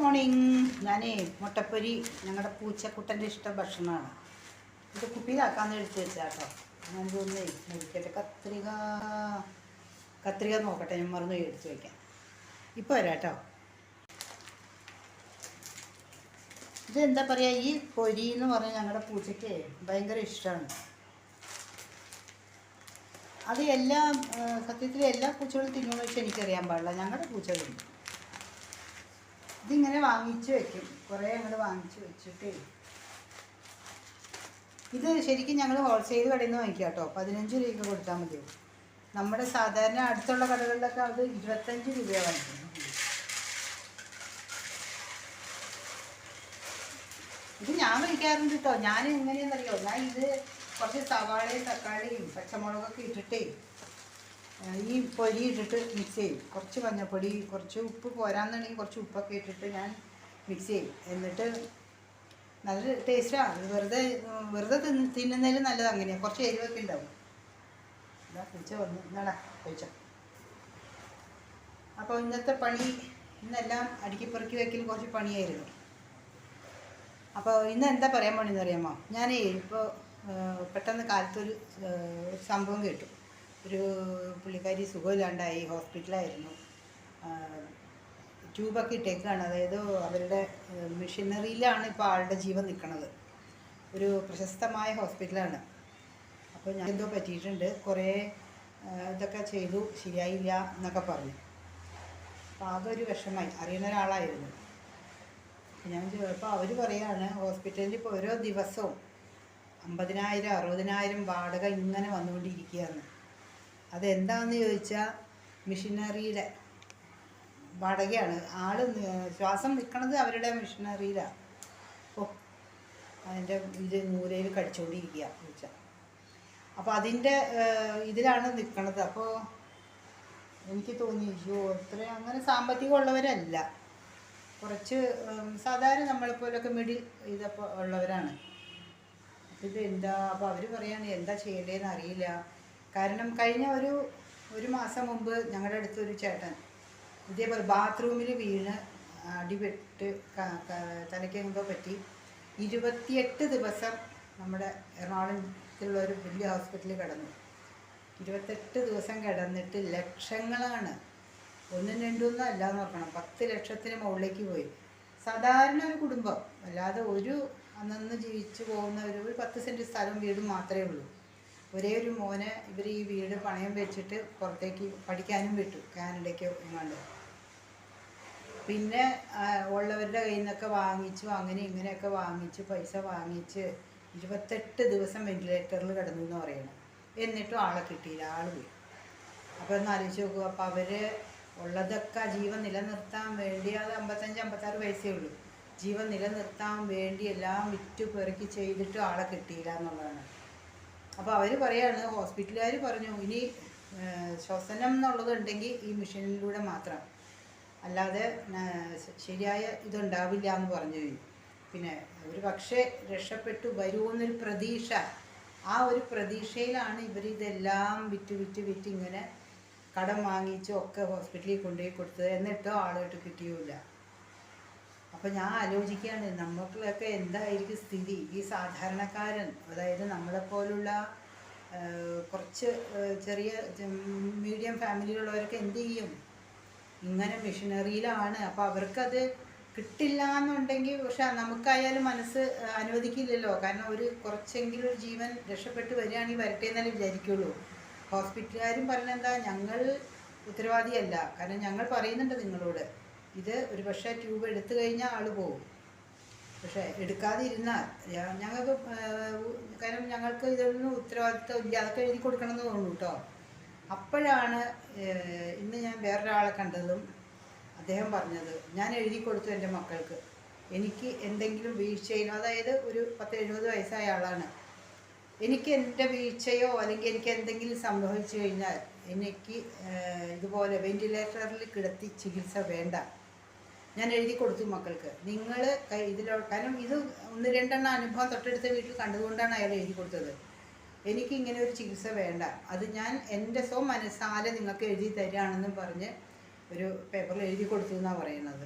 Morning. ഞാനേ മുട്ടപ്പൊരി ഞങ്ങളുടെ പൂച്ചക്കുട്ടന്റെ ഇഷ്ട ഭക്ഷണമാണ്. ഇത് കുപ്പിയിലാക്കാന്ന് എടുത്ത് വെച്ചാൽ കേട്ടോ ഞാൻ തോന്നുന്നേ നോക്കട്ടെ കത്രിക കത്രിക നോക്കട്ടെ. ഞാൻ മറന്നു എടുത്തു വയ്ക്കാം ഇപ്പോൾ വരാം കേട്ടോ ഇതെന്താ പറയുക ഈ പൊരി എന്ന് പറഞ്ഞാൽ ഞങ്ങളുടെ പൂച്ചയ്ക്ക് ഭയങ്കര ഇഷ്ടമാണ് അത് എല്ലാ സത്യത്തിൽ എല്ലാ പൂച്ചകളും തിന്നുമെന്ന് വെച്ചാൽ എനിക്കറിയാൻ പാടില്ല. ഞങ്ങളുടെ പൂച്ചകളും ഇതിങ്ങനെ വാങ്ങിച്ചു വെക്കും. കുറേ അങ്ങോട്ട് വാങ്ങിച്ചു വെച്ചിട്ട്. ഇത് ശരിക്കും ഞങ്ങൾ ഹോൾസെയിൽ കടയിൽ നിന്ന് വാങ്ങിക്കുക കേട്ടോ പതിനഞ്ച് രൂപയ്ക്ക് കൊടുത്താൽ മതി നമ്മുടെ സാധാരണ അടുത്തുള്ള കടകളിലൊക്കെ അത് ഇരുപത്തഞ്ച് രൂപയാണ് വാങ്ങിക്കുന്നത്. ഇത് ഞാൻ കഴിക്കാറുണ്ട് കേട്ടോ ഞാൻ എങ്ങനെയാണെന്നറിയോ ഞാൻ ഇത് കുറച്ച് സവാളയും തക്കാളിയും പച്ചമുളകൊക്കെ ഇട്ടിട്ടേ ഈ പൊരി ഇട്ടിട്ട് മിക്സ് ചെയ്യും. കുറച്ച് മഞ്ഞപ്പൊടി കുറച്ച് ഉപ്പ് പോരാന്നുണ്ടെങ്കിൽ കുറച്ച് ഉപ്പൊക്കെ ഇട്ടിട്ട് ഞാൻ മിക്സ് ചെയ്യും. എന്നിട്ട് നല്ല ടേസ്റ്റാണ് വെറുതെ വെറുതെ തിന്ന് തിന്നുന്നതിൽ നല്ലത് അങ്ങനെയാണ് കുറച്ച് എരിവൊക്കെ ഉണ്ടാവും. ഇതാ പൂച്ച വന്നു. എന്നാടാ കഴിച്ചോ. അപ്പോൾ ഇന്നത്തെ പണി ഇന്നെല്ലാം അടുക്കി പെറുക്കി കുറച്ച് പണിയായിരുന്നു. അപ്പോൾ ഇന്ന് എന്താ പറയാൻ പോണെന്ന് അറിയാമോ? ഞാനേ ഇപ്പോൾ പെട്ടെന്ന് കാലത്തൊരു സംഭവം കേട്ടു. ഒരു പുള്ളിക്കാരി സുഖമില്ലാണ്ടായി ഹോസ്പിറ്റലായിരുന്നു. ട്യൂബൊക്കെ ഇട്ടേക്കാണ്. അതായത് അവരുടെ മെഷീനറിയിലാണ് ഇപ്പോൾ ആളുടെ ജീവൻ നിൽക്കുന്നത് ഒരു പ്രശസ്തമായ ഹോസ്പിറ്റലാണ്. അപ്പോൾ ഞാൻ എന്തോ പറ്റിയിട്ടുണ്ട്. കുറേ ഇതൊക്കെ ചെയ്തു. ശരിയായില്ല എന്നൊക്കെ പറഞ്ഞു. അപ്പോൾ അതൊരു വിഷമായി അറിയുന്ന ഒരാളായിരുന്നു. ഞാൻ ചോദിച്ചപ്പോൾ അവർ പറയാണ് ഹോസ്പിറ്റലിൽ ഇപ്പോൾ ഓരോ ദിവസവും അമ്പതിനായിരം അറുപതിനായിരം വാടക ഇങ്ങനെ വന്നുകൊണ്ടിരിക്കുകയാണ്. അതെന്താണെന്ന് ചോദിച്ചാൽ മിഷനറിയുടെ വാടകയാണ്. ആൾ ശ്വാസം നിൽക്കണത് അവരുടെ മിഷനറിയിലാണ് ഓ അതിന്റെ ഇത് നൂരയിൽ കടിച്ചുകൊണ്ടിരിക്കുക ചോദിച്ചാൽ അപ്പോൾ അതിന്റെ ഇതിലാണ് നിൽക്കണത് അപ്പോൾ എനിക്ക് തോന്നി അയ്യോ അത്ര അങ്ങനെ സാമ്പത്തികമുള്ളവരല്ല. കുറച്ച് സാധാരണ നമ്മളെപ്പോലൊക്കെ മിഡിൽ ഇതൊക്കെ ഉള്ളവരാണ്. ഇത് എന്താ അപ്പോൾ അവർ പറയാണ് എന്താ ചെയ്യേണ്ടതെന്ന് അറിയില്ല. കാരണം കഴിഞ്ഞ ഒരു ഒരു മാസം മുമ്പ് ഞങ്ങളുടെ അടുത്തൊരു ചേട്ടൻ ഇതേപോലെ ബാത്റൂമിൽ വീണ് അടിപെട്ട് ക- ക- തലയ്ക്ക് എന്തോ പറ്റി. ഇരുപത്തിയെട്ട് ദിവസം നമ്മുടെ എറണാകുളത്തുള്ള ഒരു വലിയ ഹോസ്പിറ്റലിൽ കിടന്നു. ഇരുപത്തെട്ട് ദിവസം കിടന്നിട്ട് ലക്ഷങ്ങളാണ്. ഒന്നും രണ്ടൊന്നും അല്ല എന്ന് നോക്കണം പത്ത് ലക്ഷത്തിന് മുകളിലേക്ക് പോയി. സാധാരണ ഒരു കുടുംബം. അല്ലാതെ ഒരു അന്നന്ന് ജീവിച്ചു പോകുന്ന ഒരു പത്ത് സെന്റ് സ്ഥലം വീടും മാത്രമേ ഉള്ളൂ. ഒരേ ഒരു മോന് ഇവർ ഈ വീട് പണയം വെച്ചിട്ട് പുറത്തേക്ക് പഠിക്കാനും വിട്ടു കാനഡയ്ക്ക് എങ്ങാണ്ട്. പിന്നെ ഉള്ളവരുടെ കയ്യിൽ നിന്നൊക്കെ വാങ്ങിച്ചു അങ്ങനെ ഇങ്ങനെയൊക്കെ വാങ്ങിച്ചു പൈസ വാങ്ങിച്ച് ഇരുപത്തെട്ട് ദിവസം വെന്റിലേറ്ററിൽ കിടന്നു എന്ന് പറയണം. എന്നിട്ടും ആളെ കിട്ടിയില്ല ആൾ പോയി. അപ്പോൾ ഒന്ന് ആലോചിച്ച് നോക്കുക അപ്പോൾ അവർ ഉള്ളതൊക്കെ ജീവൻ നിലനിർത്താൻ വേണ്ടി അത് അമ്പത്തഞ്ച് അമ്പത്താറ് വയസ്സേ ഉള്ളൂ. ജീവൻ നിലനിർത്താൻ വേണ്ടി എല്ലാം വിറ്റ് പെറുക്കി ചെയ്തിട്ടും ആളെ കിട്ടിയില്ല എന്നുള്ളതാണ്. അപ്പോൾ അവർ പറയാണ് ഹോസ്പിറ്റലുകാർ പറഞ്ഞു ഇനി ശ്വസനം എന്നുള്ളതുണ്ടെങ്കിൽ ഈ മെഷീനിലൂടെ മാത്രം. അല്ലാതെ ശരിയായ ഇതുണ്ടാവില്ല എന്ന് പറഞ്ഞു പിന്നെ ഒരു പക്ഷേ രക്ഷപ്പെട്ടു വരുമെന്നൊരു പ്രതീക്ഷ. ആ ഒരു പ്രതീക്ഷയിലാണ് ഇവർ ഇതെല്ലാം വിറ്റ് വിറ്റ് വിറ്റ് ഇങ്ങനെ കടം വാങ്ങിച്ചും ഒക്കെ ഹോസ്പിറ്റലിൽ കൊണ്ടുപോയി കൊടുത്തത്. എന്നിട്ടോ ആളുകൾക്ക് കിട്ടിയുമില്ല. അപ്പം ഞാൻ ആലോചിക്കുകയാണ് നമുക്കൊക്കെ എന്തായിരിക്കും സ്ഥിതി? ഈ സാധാരണക്കാരൻ അതായത് നമ്മളെപ്പോലുള്ള കുറച്ച് ചെറിയ മീഡിയം ഫാമിലിയിലുള്ളവരൊക്കെ എന്ത് ചെയ്യും? ഇങ്ങനെ മിഷനറിയിലാണ്. അപ്പോൾ അവർക്കത് കിട്ടില്ല എന്നുണ്ടെങ്കിൽ പക്ഷെ നമുക്കായാലും മനസ്സ് അനുവദിക്കില്ലല്ലോ. കാരണം ഒരു കുറച്ചെങ്കിലും ഒരു ജീവൻ രക്ഷപ്പെട്ട് വരികയാണെങ്കിൽ വരട്ടെ എന്നല്ലേ വിചാരിക്കുള്ളൂ. ഹോസ്പിറ്റലുകാരും പറഞ്ഞെന്താ ഞങ്ങൾ ഉത്തരവാദിയല്ല. കാരണം ഞങ്ങൾ പറയുന്നുണ്ട് നിങ്ങളോട്. ഇത് ഒരു പക്ഷേ ട്യൂബ് എടുത്തു കഴിഞ്ഞാൽ ആൾ പോകും. പക്ഷേ എടുക്കാതിരുന്നാൽ ഞങ്ങൾക്ക് കാരണം ഞങ്ങൾക്ക് ഇതൊന്നും ഉത്തരവാദിത്വം ഇല്ല. അതൊക്കെ എഴുതി കൊടുക്കണമെന്ന് തോന്നുന്നു കേട്ടോ അപ്പോഴാണ് ഇന്ന് ഞാൻ വേറൊരാളെ കണ്ടതും അദ്ദേഹം പറഞ്ഞത് ഞാൻ എഴുതി കൊടുത്തു എന്റെ മക്കൾക്ക്. എനിക്ക് എന്തെങ്കിലും വീഴ്ചയിലോ അതായത് ഒരു പത്ത് എഴുപത് വയസ്സായ ആളാണ്. എനിക്ക് എന്റെ വീഴ്ചയോ അല്ലെങ്കിൽ എനിക്ക് എന്തെങ്കിലും സംഭവിച്ചു കഴിഞ്ഞാൽ എനിക്ക് ഇതുപോലെ വെന്റിലേറ്ററിൽ കിടത്തി ചികിത്സ വേണ്ട. ഞാൻ എഴുതി കൊടുത്തു മക്കൾക്ക്. നിങ്ങൾ ഇതിലോ കാരണം ഇത് ഒന്ന് രണ്ടെണ്ണം അനുഭവം തൊട്ടടുത്ത വീട്ടിൽ കണ്ടതുകൊണ്ടാണ് അയാൾ എഴുതി കൊടുത്തത്. എനിക്ക് ഇങ്ങനെ ഒരു ചികിത്സ വേണ്ട. അത് ഞാൻ എന്റെ സ്വ മനസ്സാലെ നിങ്ങൾക്ക് എഴുതി തരികയാണെന്ന് പറഞ്ഞ് ഒരു പേപ്പറിൽ എഴുതി കൊടുത്തു എന്നാണ് പറയുന്നത്.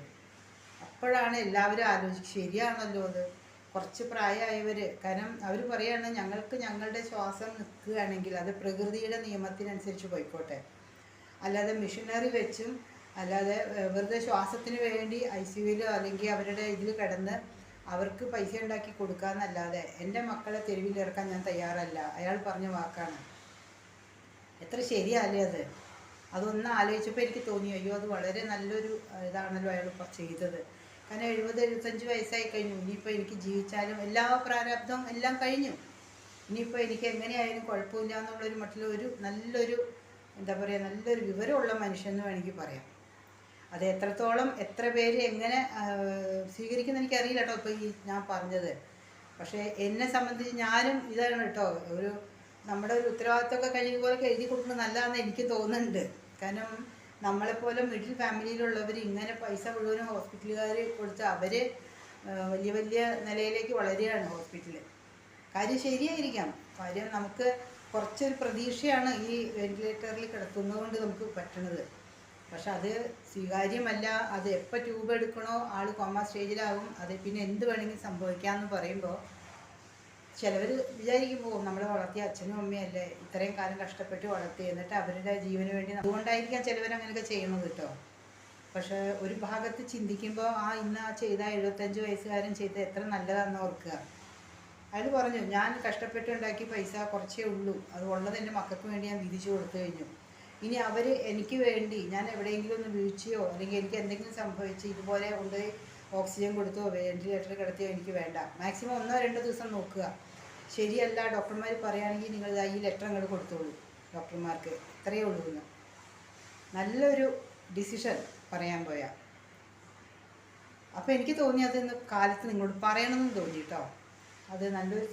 അപ്പോഴാണ് എല്ലാവരും ആലോചിച്ച് ശരിയാണല്ലോ അത്. കുറച്ച് പ്രായമായവർ കാരണം അവർ പറയുകയാണ് ഞങ്ങൾക്ക് ഞങ്ങളുടെ ശ്വാസം നിൽക്കുകയാണെങ്കിൽ അത് പ്രകൃതിയുടെ നിയമത്തിനനുസരിച്ച് പോയിക്കോട്ടെ. അല്ലാതെ മിഷനറി വെച്ചും അല്ലാതെ വെറുതെ ശ്വാസത്തിന് വേണ്ടി ഐ സി യുവിലോ അല്ലെങ്കിൽ അവരുടെ ഇതിൽ കിടന്ന് അവർക്ക് പൈസ ഉണ്ടാക്കി കൊടുക്കാന്നല്ലാതെ എന്റെ മക്കളെ തെരുവിലിറക്കാൻ ഞാൻ തയ്യാറല്ല. അയാൾ പറഞ്ഞ വാക്കാണ്. എത്ര ശരിയല്ലേ അത്? അതൊന്ന് ആലോചിച്ചപ്പോൾ എനിക്ക് തോന്നി അയ്യോ അത് വളരെ നല്ലൊരു ഇതാണല്ലോ അയാൾ ചെയ്തത്. കാരണം എഴുപത് എഴുപത്തഞ്ച് വയസ്സായി കഴിഞ്ഞു. ഇനിയിപ്പോൾ എനിക്ക് ജീവിച്ചാലും എല്ലാ പ്രാരാബ്ദവും എല്ലാം കഴിഞ്ഞു. ഇനിയിപ്പോൾ എനിക്ക് എങ്ങനെയായാലും കുഴപ്പമില്ല എന്നുള്ളൊരു മട്ടിൽ ഒരു നല്ലൊരു എന്താ പറയുക നല്ലൊരു വിവരമുള്ള മനുഷ്യൻ എന്ന് വേണമെങ്കിൽ പറയാം. അത് എത്രത്തോളം എത്ര പേര് എങ്ങനെ സ്വീകരിക്കുന്ന എനിക്കറിയില്ല കേട്ടോ ഇപ്പോൾ ഈ ഞാൻ പറഞ്ഞത്. പക്ഷേ എന്നെ സംബന്ധിച്ച് ഞാനും ഇതാണ് കേട്ടോ ഒരു നമ്മുടെ ഒരു ഉത്തരവാദിത്തമൊക്കെ പോലെ എഴുതി കൊടുക്കുന്നത് നല്ലതാണെന്ന് എനിക്ക് തോന്നുന്നുണ്ട്. കാരണം നമ്മളെപ്പോലെ മിഡിൽ ഫാമിലിയിലുള്ളവർ ഇങ്ങനെ പൈസ മുഴുവനും ഹോസ്പിറ്റലുകാർ കൊടുത്ത് അവർ വലിയ വലിയ നിലയിലേക്ക് വളരുകയാണ് ഹോസ്പിറ്റലിൽ കാര്യം ശരിയായിരിക്കാം. കാര്യം നമുക്ക് കുറച്ചൊരു പ്രതീക്ഷയാണ് ഈ വെന്റിലേറ്ററിൽ കിടത്തുന്നതുകൊണ്ട് നമുക്ക് പറ്റണത്. പക്ഷെ അത് സ്വീകാര്യമല്ല. അത് എപ്പോൾ ട്യൂബ് എടുക്കണോ ആൾ കോമ സ്റ്റേജിലാവും അത് പിന്നെ എന്ത് വേണമെങ്കിലും സംഭവിക്കാമെന്ന് പറയുമ്പോൾ ചിലവർ വിചാരിക്കുമ്പോൾ നമ്മളെ വളർത്തിയ അച്ഛനും അമ്മയല്ലേ ഇത്രയും കാലം കഷ്ടപ്പെട്ട് വളർത്തി എന്നിട്ട് അവരുടെ ജീവന് വേണ്ടി അതുകൊണ്ടായിരിക്കാം ചിലവർ അങ്ങനെയൊക്കെ ചെയ്യുന്നത് കേട്ടോ. പക്ഷേ ഒരു ഭാഗത്ത് ചിന്തിക്കുമ്പോൾ ആ ഇന്ന് ആ ചെയ്ത എഴുപത്തഞ്ച് വയസ്സുകാരൻ ചെയ്ത് എത്ര നല്ലതാണെന്ന് ഓർക്കുക. അയാൾ പറഞ്ഞു ഞാൻ കഷ്ടപ്പെട്ടുണ്ടാക്കിയ പൈസ കുറച്ചേ ഉള്ളൂ. അത് ഉള്ളത് എന്റെ മക്കൾക്ക് വേണ്ടി ഞാൻ വിധിച്ചു കൊടുത്തു കഴിഞ്ഞു. ഇനി അവർ എനിക്ക് വേണ്ടി ഞാൻ എവിടെയെങ്കിലും ഒന്ന് വീഴ്ചയോ അല്ലെങ്കിൽ എനിക്ക് എന്തെങ്കിലും സംഭവിച്ച് ഇതുപോലെ കൊണ്ട് ഓക്സിജൻ കൊടുത്തോ വെന്റിലേറ്ററിൽ കിടത്തിയോ എനിക്ക് വേണ്ട. മാക്സിമം ഒന്നോ രണ്ടോ ദിവസം നോക്കുക. ശരിയല്ല ഡോക്ടർമാർ പറയുകയാണെങ്കിൽ നിങ്ങൾ ഈ ലെറ്റർ അങ്ങോട്ട് കൊടുത്തോളൂ ഡോക്ടർമാർക്ക്. ഇത്രയേ ഉള്ളൂ എന്ന് നല്ലൊരു ഡിസിഷൻ പറയാൻ പോയാൽ അപ്പോൾ എനിക്ക് തോന്നി അത് ഇന്ന് കാലത്ത് നിങ്ങളോട് പറയണമെന്ന് തോന്നി കേട്ടോ അത് നല്ലൊരു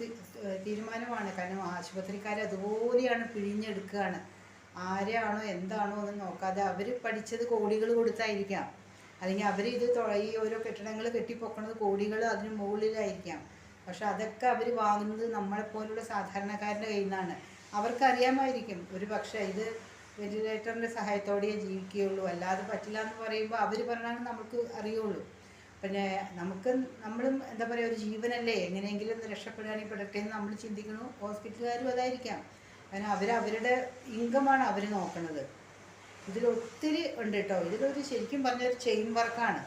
തീരുമാനമാണ്. കാരണം ആശുപത്രിക്കാർ അതുപോലെയാണ് പിഴിഞ്ഞെടുക്കുകയാണ് ആരാണോ എന്താണോ എന്ന് നോക്കാതെ അവർ പഠിച്ചത് കോടികൾ കൊടുത്തായിരിക്കാം. അല്ലെങ്കിൽ അവർ ഇത് ഈ ഓരോ കെട്ടിടങ്ങൾ കെട്ടിപ്പൊക്കണത് കോടികൾ അതിന് മുകളിലായിരിക്കാം. പക്ഷെ അതൊക്കെ അവർ വാങ്ങുന്നത് നമ്മളെപ്പോലുള്ള സാധാരണക്കാരന്റെ കയ്യിൽ നിന്നാണ് അവർക്കറിയാമായിരിക്കും ഒരു പക്ഷേ ഇത് വെന്റിലേറ്ററിന്റെ സഹായത്തോടെയേ ജീവിക്കുകയുള്ളൂ. അല്ലാതെ പറ്റില്ല എന്ന് പറയുമ്പോൾ അവർ പറഞ്ഞാൽ നമുക്ക് അറിയുള്ളൂ. പിന്നെ നമുക്ക് നമ്മളും എന്താ പറയുക ഒരു ജീവനല്ലേ? എങ്ങനെയെങ്കിലും രക്ഷപ്പെടുകയാണെങ്കിൽ പെടട്ടെ എന്ന് നമ്മൾ ചിന്തിക്കണു. ഹോസ്പിറ്റലുകാരും അതായിരിക്കാം. കാരണം അവർ അവരുടെ ഇൻകമാണ് അവർ നോക്കുന്നത് ഇതിൽ ഒത്തിരി ഉണ്ട് കേട്ടോ ഇതിലൊരു ശരിക്കും പറഞ്ഞൊരു ചെയിൻ വർക്കാണ്.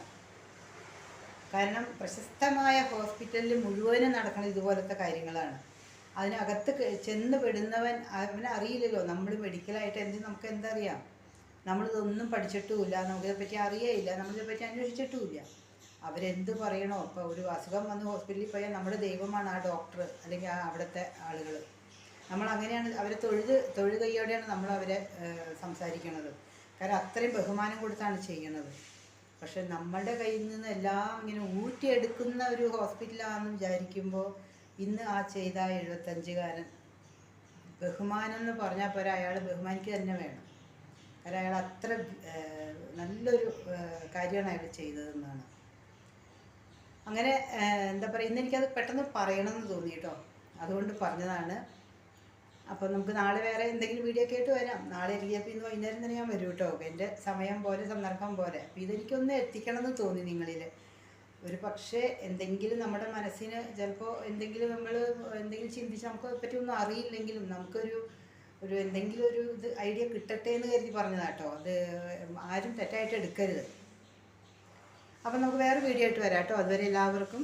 കാരണം പ്രശസ്തമായ ഹോസ്പിറ്റലിൽ മുഴുവനും നടക്കുന്ന ഇതുപോലത്തെ കാര്യങ്ങളാണ്. അതിനകത്ത് ചെന്ന് പെടുന്നവൻ അവനെ അറിയില്ലല്ലോ. നമ്മൾ മെഡിക്കലായിട്ട് എന്ത് നമുക്ക് എന്തറിയാം? നമ്മളിതൊന്നും പഠിച്ചിട്ടുമില്ല. നമുക്കിതെപ്പറ്റി അറിയേയില്ല. നമ്മളിതെപ്പറ്റി അന്വേഷിച്ചിട്ടുമില്ല. അവരെന്ത് പറയണോ? ഇപ്പോൾ ഒരു അസുഖം വന്ന് ഹോസ്പിറ്റലിൽ പോയാൽ നമ്മുടെ ദൈവമാണ് ആ ഡോക്ടർ അല്ലെങ്കിൽ ആ അവിടുത്തെ ആളുകൾ നമ്മൾ അങ്ങനെയാണ് അവരെ തൊഴുത് തൊഴു കൈയോടെയാണ് നമ്മൾ അവരെ സംസാരിക്കുന്നത് കാരണം അത്രയും ബഹുമാനം കൊടുത്താണ് ചെയ്യണത്. പക്ഷെ നമ്മളുടെ കയ്യിൽ നിന്ന് എല്ലാം ഇങ്ങനെ ഊറ്റിയെടുക്കുന്ന ഒരു ഹോസ്പിറ്റലാണെന്ന് വിചാരിക്കുമ്പോൾ ഇന്ന് ആ ചെയ്ത എഴുപത്തഞ്ചുകാരൻ ബഹുമാനം എന്ന് പറഞ്ഞാൽ പോരാ അയാൾ ബഹുമാനിക്കുക തന്നെ വേണം. കാരണം അയാൾ അത്ര നല്ലൊരു കാര്യമാണ് അയാൾ ചെയ്തതെന്നാണ്. അങ്ങനെ എന്താ പറയുക ഇന്ന് എനിക്കത് പെട്ടെന്ന് പറയണമെന്ന് തോന്നി കേട്ടോ അതുകൊണ്ട് പറഞ്ഞതാണ്. അപ്പോൾ നമുക്ക് നാളെ വേറെ എന്തെങ്കിലും വീഡിയോ കേട്ട് വരാം. നാളെ അപ്പോൾ ഇന്ന് വൈകുന്നേരം തന്നെ ഞാൻ വരും കേട്ടോ എന്റെ സമയം പോലെ സന്ദർഭം പോലെ. അപ്പോൾ ഇതെനിക്കൊന്ന് എത്തിക്കണം എന്ന് തോന്നി നിങ്ങളിൽ ഒരു പക്ഷേ എന്തെങ്കിലും നമ്മുടെ മനസ്സിന് ചിലപ്പോൾ എന്തെങ്കിലും നമ്മൾ എന്തെങ്കിലും ചിന്തിച്ച് നമുക്ക് പറ്റി ഒന്നും അറിയില്ലെങ്കിലും നമുക്കൊരു ഒരു എന്തെങ്കിലും ഒരു ഇത് ഐഡിയ കിട്ടട്ടെ എന്ന് കരുതി പറഞ്ഞതാട്ടോ അത് ആരും തെറ്റായിട്ട് എടുക്കരുത്. അപ്പം നമുക്ക് വേറെ വീഡിയോ ആയിട്ട് വരാം കേട്ടോ അതുവരെ എല്ലാവർക്കും